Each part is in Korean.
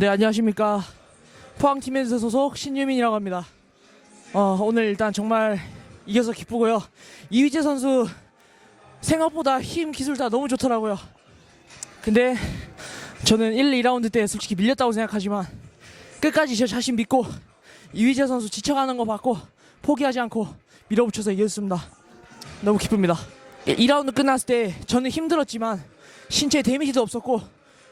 네 안녕하십니까 포항 팀에서 소속 신유민이라고 합니다. 어, 오늘 일단 정말 이겨서 기쁘고요. 이휘재 선수 생각보다 힘 기술 다 너무 좋더라고요. 근데 저는 1, 2라운드 때 솔직히 밀렸다고 생각하지만 끝까지 제 자신 믿고 이휘재 선수 지쳐가는 거 봤고 포기하지 않고 밀어붙여서 이겼습니다. 너무 기쁩니다. 2라운드 끝났을 때 저는 힘들었지만 신체 데미지도 없었고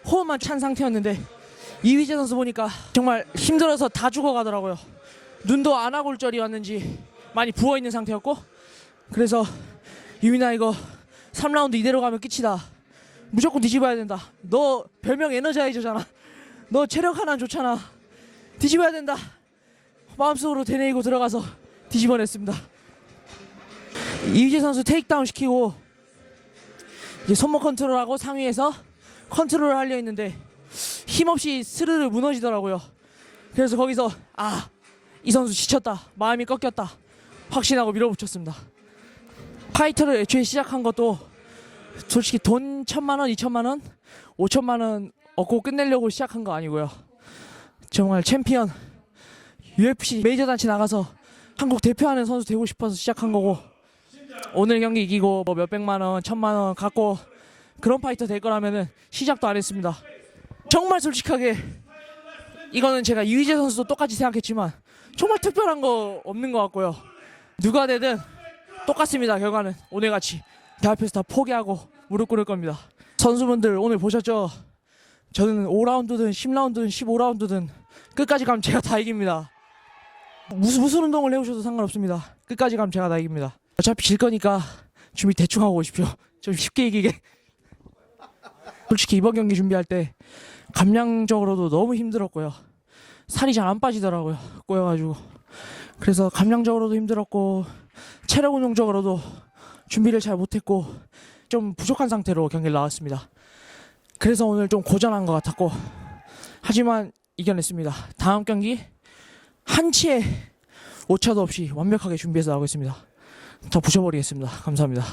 호흡만 찬 상태였는데 이휘재 선수 보니까 정말 힘들어서 다 죽어가더라고요. 눈도 안 하고 올 절이 왔는지 많이 부어 있는 상태였고 그래서 유민아 이거 3라운드 이대로 가면 끝이다. 무조건 뒤집어야 된다. 너 별명 에너자이저잖아. 너 체력 하나 좋잖아. 뒤집어야 된다. 마음속으로 되뇌이고 들어가서 뒤집어냈습니다. 이휘재 선수 테이크다운 시키고 이제 손목 컨트롤하고 상위에서 컨트롤을 하려 했는데 힘없이 스르르 무너지더라고요. 그래서 거기서 아 이 선수 지쳤다 마음이 꺾였다 확신하고 밀어붙였습니다. 파이터를 애초에 시작한 것도 솔직히 돈 천만 원, 이천만 원, 오천만 원 얻고 끝내려고 시작한 거 아니고요. 정말 챔피언 UFC 메이저 단체 나가서 한국 대표하는 선수 되고 싶어서 시작한 거고 오늘 경기 이기고 뭐 몇백만 원, 천만 원 갖고 그런 파이터 될 거라면은 시작도 안 했습니다. 정말 솔직하게 이거는 제가 이휘재 선수도 똑같이 생각했지만 정말 특별한 거 없는 것 같고요. 누가 되든 똑같습니다. 결과는 오늘 같이 대 앞에서 다 포기하고 무릎 꿇을 겁니다. 선수분들 오늘 보셨죠? 저는 5라운드든 10라운드든 15라운드든 끝까지 가면 제가 다 이깁니다. 무슨 무슨 운동을 해오셔도 상관없습니다. 끝까지 가면 제가 다 이깁니다. 어차피 질 거니까 준비 대충 하고 오십시오. 좀 쉽게 이기게. 솔직히 이번 경기 준비할 때 감량적으로도 너무 힘들었고요. 살이 잘 안 빠지더라고요. 꼬여가지고. 그래서 감량적으로도 힘들었고 체력 운동적으로도 준비를 잘 못했고 좀 부족한 상태로 경기를 나왔습니다. 그래서 오늘 좀 고전한 것 같았고 하지만 이겨냈습니다. 다음 경기 한치의 오차도 없이 완벽하게 준비해서 나오겠습니다. 더 부셔버리겠습니다. 감사합니다.